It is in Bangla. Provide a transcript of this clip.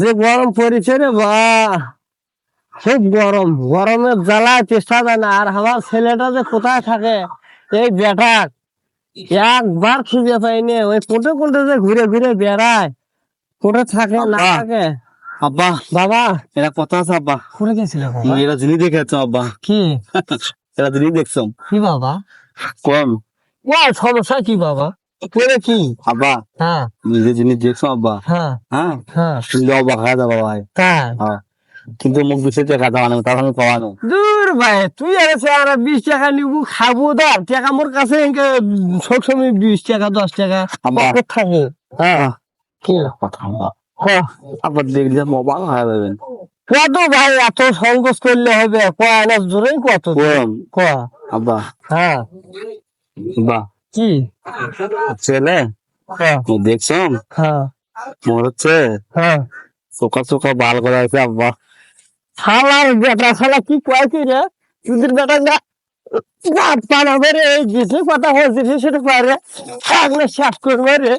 যে গরম পড়েছে রে বা খুব গরম। গরমের জ্বালায় চেষ্টা যায় না। আর আমার ছেলেটা যে কোথায় থাকে এই বেটা একবার খুঁজে পাইনি। ওই কোটে কোটে যে ঘুরে ঘুরে বেড়ায়। কোটে থাকে না আব্বা। থাকে? আব্বা। বাবা। এরা কথা আছে আব্বা? করে গেছিল এরা জিনিস দেখেছ আব্বা। কি? এরা জিনিস দেখছ। কি বাবা? কম ও সমস্যা কি বাবা? করে কি? আব্বা হ্যাঁ। জিনিস দেখছ আব্বা? হ্যাঁ। হ্যাঁ? হ্যাঁ। শুনলে অবাক হয়ে যাব ভাই। হ্যাঁ। কিন্তু মুখ টাকা দেওয়া নেই তার আমি পাওয়ানো দূর ভাই তুই এসে আর বিশ টাকা নিবু খাব ধর টাকা মোর কাছে এনকে সবসময় বিশ টাকা দশ টাকা। থাকে হ্যাঁ। কি কথা আব্বা? ক। আব্বা দেখলে অবাক হয়ে যাবেন কত ভাই এত সংকোচ করলে হবে? কয় আনার জোরে কত? কম। ক আব্বা। হ্যাঁ। আব্বা। কি? ছেলে? হ্যাঁ। তুমি হ্যাঁ। মনে হচ্ছে? হ্যাঁ। চোখা চোখা বাল করা আছে আব্বা। শালার বেটা শালা কি কয় কি রে? চুদির বেটা না পালাবে রে এই কথা হয়েছে সেটা পারে থাকলে শেষ করবে রে।